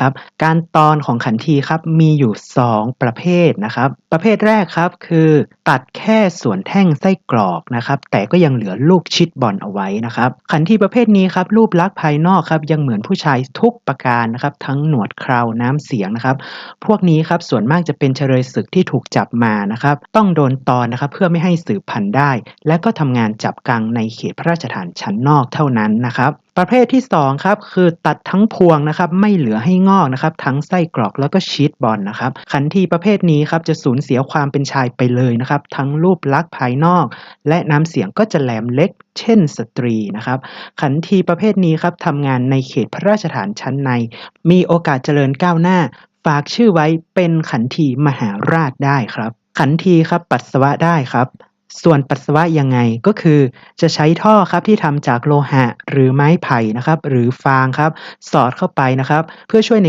ครับการตอนของขันทีครับมีอยู่ 2 ประเภทนะครับ ประเภทแรกครับคือตัดแค่ส่วนแท่งไส้กรอกนะครับ แต่ก็ยังเหลือลูกชิดบอลเอาไว้นะครับ ขันทีประเภทนี้ครับรูปลักษณ์ภายนอกครับยังเหมือนผู้ชายทุกประการนะครับ ทั้งหนวดเคราน้ำเสียงนะครับ พวกนี้ครับส่วนมากจะเป็นเฉลยศึกที่ถูกจับมานะครับ ต้องโดนตอนนะครับเพื่อไม่ให้สืบพันธุ์ได้ และก็ทำงานจับกังในเขตพระราชฐานชั้นนอกเท่านั้นนะครับ ประเภทที่2ครับคือตัดทั้งพวงนะครับไม่เหลือให้งอกนะครับทั้งไส้กรอกแล้วก็ชีสบอลนะครับขันทีประเภทนี้ครับจะสูญเสียความเป็นชายไปเลยนะครับทั้งรูปลักษณ์ภายนอก และน้ำเสียงก็จะแหลมเล็กเช่นสตรีนะครับขันทีประเภทนี้ครับทำงานในเขตพระราชฐานชั้นใน มีโอกาสเจริญก้าวหน้า ฝากชื่อไว้เป็นขันทีมหาราชได้ครับ ขันทีครับปัสสาวะได้ครับ ส่วนปัสสาวะยังไงก็คือจะใช้ท่อครับที่ทำจากโลหะหรือไม้ไผ่นะครับ หรือฟางครับ สอดเข้าไปนะครับ เพื่อช่วยใน